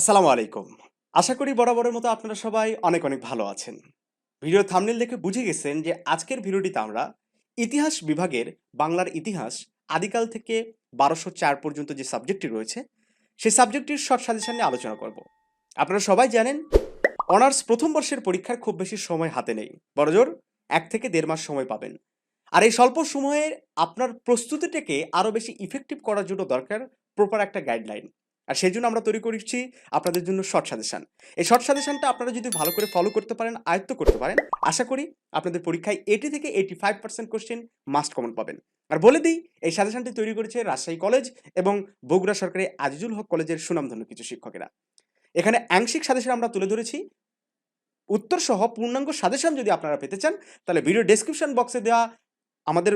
আসসালামু আলাইকুম। আশা করি বরাবরের মতো আপনারা সবাই অনেক, অনেক ভালো আছেন। ভিডিও থামনেল দেখে বুঝে গেছেন যে আজকের ভিডিওটিতে আমরা ইতিহাস বিভাগের বাংলার ইতিহাস আদিকাল থেকে ১২০৪ পর্যন্ত যে সাবজেক্টটি রয়েছে, সেই সাবজেক্টটির শর্ট সাজেশন নিয়ে আলোচনা করব। আপনারা সবাই জানেন অনার্স প্রথম বর্ষের পরীক্ষার খুব বেশি সময় হাতে নেই। বড়জোর এক থেকে দেড় মাস সময় পাবেন। আর এই স্বল্প সময়ে আপনার প্রস্তুতিটাকে আরও বেশি ইফেক্টিভ করার জন্য দরকার প্রপার একটা গাইডলাইন। আর সেই জন্য আমরা তৈরি করেছি আপনাদের জন্য শর্ট সাজেশন। এই শর্ট সাজেশনটা আপনারা যদি ভালো করে ফলো করতে পারেন, আয়ত্ত করতে পারেন, আশা করি আপনাদের পরীক্ষায় 80 থেকে eighty five percent question must common পাবেন। আর বলে দিই এই সাজেশনটি তৈরি করেছে রাজশাহী কলেজ এবং বগুড়া সরকারি আজিজুল হক কলেজের সুনামধন্য কিছু শিক্ষকেরা। এখানে আংশিক সাজেশন আমরা তুলে ধরেছি। উত্তর সহ পূর্ণাঙ্গ সাজেশন যদি আপনারা পেতে চান, তাহলে ভিডিও ডেসক্রিপশন বক্সে দেওয়া আমাদের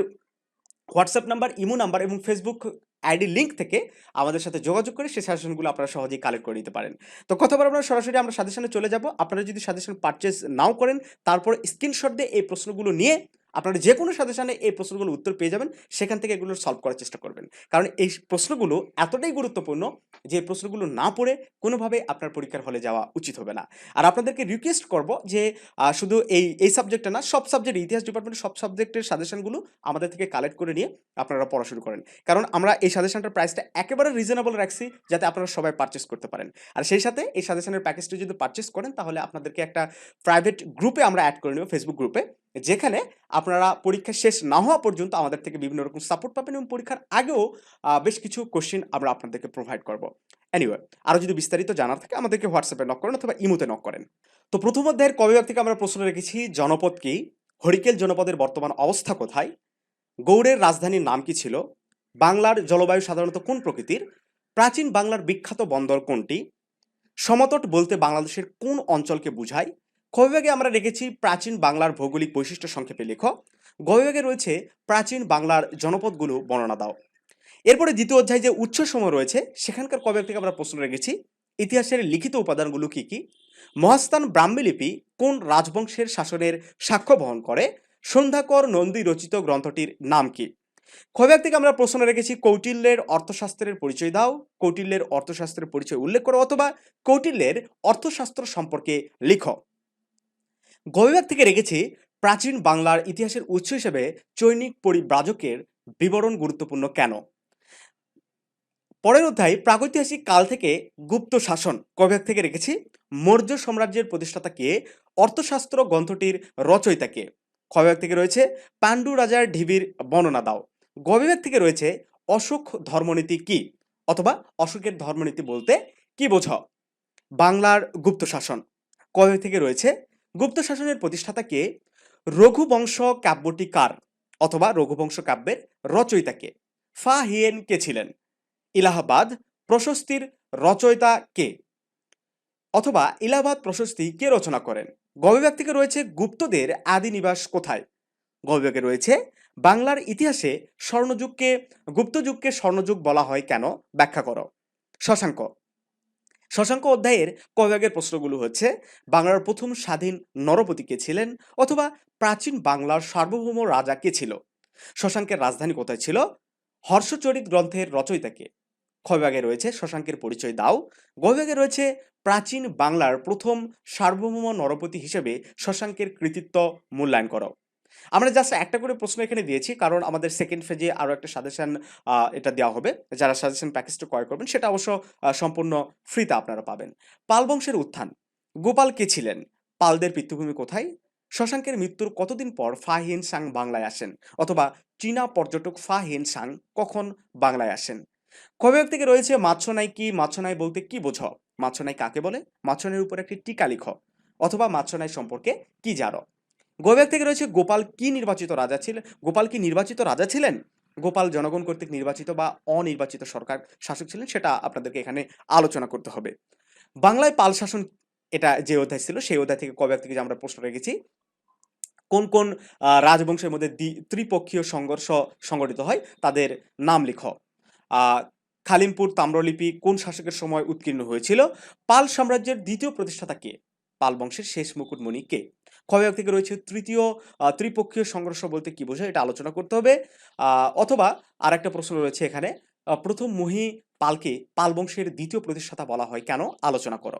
হোয়াটসঅ্যাপ নাম্বার, ইমো নাম্বার এবং ফেসবুক আইডি লিঙ্ক থেকে আমাদের সাথে যোগাযোগ করে সেই সাজেশনগুলো আপনারা সহজেই কালেক্ট করে নিতে পারেন। তো কথা বলার আমরা সরাসরি আমরা সাজেশনে চলে যাব। আপনারা যদি সাজেশন পারচেস নাও করেন, তারপর স্ক্রিনশট দিয়ে এই প্রশ্নগুলো নিয়ে আপনারা যে কোনো সাজেশনে এই প্রশ্নগুলোর উত্তর পেয়ে যাবেন। সেখান থেকে এগুলো সলভ করার চেষ্টা করবেন। কারণ এই প্রশ্নগুলো এতটাই গুরুত্বপূর্ণ যে প্রশ্নগুলো না পড়ে কোনোভাবে আপনার পরীক্ষার হলে যাওয়া উচিত হবে না। আর আপনাদেরকে রিকোয়েস্ট করব যে শুধু এই, এই সাবজেক্টটা না সব সাবজেক্ট ইতিহাস ডিপার্টমেন্টের সব সাবজেক্টের সাজেশনগুলো আমাদের থেকে কালেক্ট করে নিয়ে আপনারা পড়া শুরু করেন। কারণ আমরা এই সাজেশনটার প্রাইসটা একেবারে রিজনেবল রাখছি যাতে আপনারা সবাই পারচেজ করতে পারেন। আর সেই সাথে এই সাজেশনের প্যাকেজটি যদি পারচেজ করেন তাহলে আপনাদেরকে একটা প্রাইভেট গ্রুপে আমরা অ্যাড করে নেব ফেসবুক গ্রুপে। যেখানে আপনারা পরীক্ষা শেষ না হওয়া পর্যন্ত আমাদের থেকে বিভিন্ন রকম সাপোর্ট পাবেন এবং পরীক্ষার আগেও বেশ কিছু কোয়েশ্চেন আমরা আপনাদেরকে প্রোভাইড করব। এনিওয়ে আরও যদি বিস্তারিত জানার থাকে, আমাদেরকে হোয়াটসঅ্যাপে নক করেন অথবা ইমোতে নক করেন। তো প্রথম অধ্যায়ের ক বিভাগ থেকে আমরা প্রশ্ন রেখেছি, জনপদ কি? হরিকেল জনপদের বর্তমান অবস্থা কোথায়? গৌড়ের রাজধানীর নাম কি ছিল? বাংলার জলবায়ু সাধারণত কোন প্রকৃতির? প্রাচীন বাংলার বিখ্যাত বন্দর কোনটি? সমতট বলতে বাংলাদেশের কোন অঞ্চলকে বুঝায়? বিভাগে আমরা রেখেছি প্রাচীন বাংলার ভৌগোলিক বৈশিষ্ট্য সংক্ষেপে লেখো। গ রয়েছে প্রাচীন বাংলার জনপদগুলো বর্ণনা দাও। এরপরে দ্বিতীয় অধ্যায় যে উৎসসমূহ রয়েছে সেখানকার ক বিভাগ থেকে আমরা প্রশ্ন রেখেছি ইতিহাসের লিখিত উপাদানগুলো কি, কি? মহাস্থান ব্রাহ্মী লিপি কোন রাজবংশের শাসনের সাক্ষ্য বহন করে? সন্ধ্যাকর নন্দী রচিত গ্রন্থটির নাম কি? খ বিভাগ থেকে আমরা প্রশ্ন রেখেছি কৌটিল্যের অর্থশাস্ত্রের পরিচয় দাও। কৌটিল্যের অর্থশাস্ত্রের পরিচয় উল্লেখ করো অথবা কৌটিল্যের অর্থশাস্ত্র সম্পর্কে লিখো। গ থেকে রেখেছি প্রাচীন বাংলার ইতিহাসের উৎস হিসেবে চৈনিক পরিব্রাজকের বিবরণ গুরুত্বপূর্ণ কেন? পরের অধ্যায়, প্রাগৈতিহাসিক কাল থেকে গুপ্ত শাসন ক বিভাগ থেকে রেখেছি মৌর্য সাম্রাজ্যের প্রতিষ্ঠাতা কে? অর্থশাস্ত্র গ্রন্থটির রচয়িতা কে? খ থেকে রয়েছে পাণ্ডু রাজার ঢিবির বর্ণনা দাও। গ বিভাগ থেকে রয়েছে অশোক ধর্মনীতি কি? অথবা অশোকের ধর্মনীতি বলতে কি বোঝো? বাংলার গুপ্ত শাসন ক বিভাগ থেকে রয়েছে গুপ্ত শাসনের প্রতিষ্ঠাতা কে? রঘুবংশ কাব্যটি কার? অথবা রঘুবংশ কাব্যের রচয়িতা কে? ফা হিয়েন কে ছিলেন? ইলাহাবাদ প্রশস্তির রচয়িতা কে? অথবা ইলাহাবাদ প্রশস্তি কে রচনা করেন? গ বিভাগ থেকে রয়েছে গুপ্তদের আদি নিবাস কোথায়? গ বিভাগে রয়েছে বাংলার ইতিহাসে স্বর্ণযুগকে গুপ্তযুগকে স্বর্ণযুগ বলা হয় কেন? ব্যাখ্যা করো। শশাঙ্ক শশাঙ্ক অধ্যায়ের ক বিভাগের প্রশ্নগুলো হচ্ছে, বাংলার প্রথম স্বাধীন নরপতি কে ছিলেন? অথবা প্রাচীন বাংলার সার্বভৌম রাজা কে ছিল? শশাঙ্কের রাজধানী কোথায় ছিল? হর্ষচরিত গ্রন্থের রচয়িতা কে? খ রয়েছে শশাঙ্কের পরিচয় দাও। গ বিভাগে রয়েছে প্রাচীন বাংলার প্রথম সার্বভৌম নরপতি হিসেবে শশাঙ্কের কৃতিত্ব মূল্যায়ন করো। আমরা জাস্ট একটা করে প্রশ্ন এখানে দিয়েছি, কারণ আমাদের সেকেন্ড ফেজে আরও একটা সাজেশন এটা দেওয়া হবে। যারা সাজেশন প্যাকেজটা ক্রয় করবেন, সেটা অবশ্য সম্পূর্ণ ফ্রিতে আপনারা পাবেন। পাল বংশের উত্থান গোপাল কে ছিলেন? পালদের পিতৃভূমি কোথায়? শশাঙ্কের মৃত্যুর কতদিন পর ফা হিয়েন সাং বাংলায় আসেন? অথবা চীনা পর্যটক ফা হিয়েন সাং কখন বাংলায় আসেন? বিভাগ থেকে রয়েছে মাৎস্যনাই কি? মাৎস্যনাই বলতে কি বোঝো? মাৎস্যনাই কাকে বলে? মাৎস্যনাইয়ের উপর একটি টিকা লিখো। অথবা মাৎস্যনাই সম্পর্কে কি জানো? গ বিভাগ থেকে রয়েছে গোপাল কি নির্বাচিত রাজা ছিলেন? গোপাল কি নির্বাচিত রাজা ছিলেন? গোপাল জনগণ কর্তৃক নির্বাচিত বা অনির্বাচিত সরকার শাসক ছিলেন সেটা আপনাদেরকে এখানে আলোচনা করতে হবে। বাংলায় পাল শাসন এটা যে অধ্যায় ছিল সেই অধ্যায় থেকে ক বিভাগ থেকে যে আমরা প্রশ্ন রেখেছি কোন, কোন রাজবংশের মধ্যে দ্বি ত্রিপক্ষীয় সংঘর্ষ সংগঠিত হয় তাদের নাম লিখো। খালিমপুর তাম্রলিপি কোন শাসকের সময় উৎকীর্ণ হয়েছিল? পাল সাম্রাজ্যের দ্বিতীয় প্রতিষ্ঠাতা কে? পাল বংশের শেষ মুকুটমণি কে? বিভাগ থেকে রয়েছে? তৃতীয় ত্রিপক্ষীয় সংঘর্ষ বলতে কি বোঝায়? এটা আলোচনা করতে হবে। অথবা আরেকটা প্রশ্ন রয়েছে এখানে। প্রথম মহি পালকে পাল বংশের দ্বিতীয় প্রতিষ্ঠাতা বলা হয় কেন? আলোচনা করো।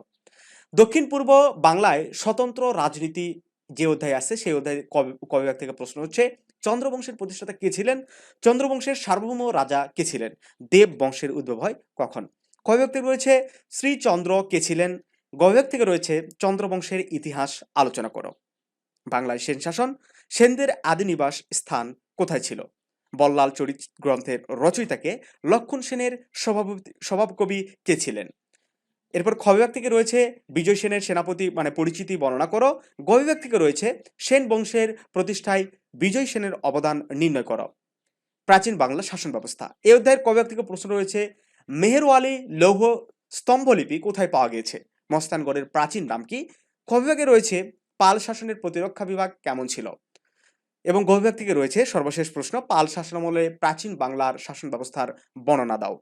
দক্ষিণ পূর্ব বাংলায় স্বতন্ত্র রাজনীতি যে অধ্যায় আছে, সেই অধ্যায় কবে কবে থেকে প্রশ্ন হচ্ছে? চন্দ্রবংশের প্রতিষ্ঠাতা কে ছিলেন? চন্দ্রবংশের সার্বভৌম রাজা কে ছিলেন? দেব বংশের উদ্ভব হয় কখন? বিভাগ থেকে রয়েছে? শ্রীচন্দ্র কে ছিলেন? গবিভাগ থেকে রয়েছে? চন্দ্রবংশের ইতিহাস আলোচনা করো। বাংলায় সেন শাসন, সেনদের আদি নিবাস স্থান কোথায় ছিল? বল্লাল চরিত গ্রন্থের রচয়িতাকে লক্ষণ সেনের স্বভাবতী স্বভাবকবি কে ছিলেন? এরপর খ বিভাগ থেকে রয়েছে বিজয় সেনের সেনাপতি মানে পরিচিতি বর্ণনা করো। গ বিভাগ থেকে রয়েছে সেন বংশের প্রতিষ্ঠায় বিজয় সেনের অবদান নির্ণয় করো। প্রাচীন বাংলা শাসন ব্যবস্থা। এই অধ্যায়ের ক বিভাগ থেকে প্রশ্ন রয়েছে, মেহেরওয়ালি লৌহ স্তম্ভলিপি কোথায় পাওয়া গিয়েছে? মস্তানগড়ের প্রাচীন নাম কি? খ বিভাগে রয়েছে পাল শাসনের প্রতিরক্ষা বিভাগ কেমন ছিল? এবং গভীর থেকে রয়েছে সর্বশেষ প্রশ্ন, পাল শাসনামলে প্রাচীন বাংলার শাসন ব্যবস্থার বর্ণনা দাও।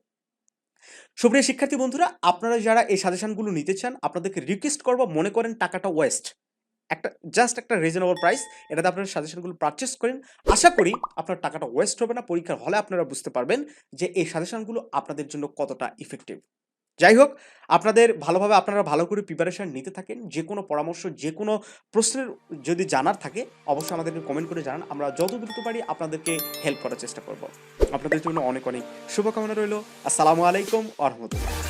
সুপ্রিয় শিক্ষার্থী বন্ধুরা, আপনারা যারা এই সাজেশনগুলো নিতে চান, আপনাদেরকে রিকোয়েস্ট করব, মনে করেন টাকাটা ওয়েস্ট একটা জাস্ট একটা রিজনেবল প্রাইস এটাতে আপনারা সাজেশনগুলো পারচেস করেন। আশা করি আপনার টাকাটা ওয়েস্ট হবে না, পরীক্ষার হলে আপনারা বুঝতে পারবেন যে এই সাজেশনগুলো আপনাদের জন্য কতটা ইফেক্টিভ যাই হোক, আপনাদের ভালোভাবে আপনারা ভালো করে প্রিপারেশান নিতে থাকেন। যে কোনো পরামর্শ যে কোনো প্রশ্নের যদি জানার থাকে, অবশ্যই আমাদেরকে কমেন্ট করে জানান। আমরা যত দ্রুত পারি আপনাদেরকে হেল্প করার চেষ্টা করব। আপনাদের জন্য অনেক অনেক শুভকামনা রইল। আসসালামু আলাইকুম আহমতুল্লাহ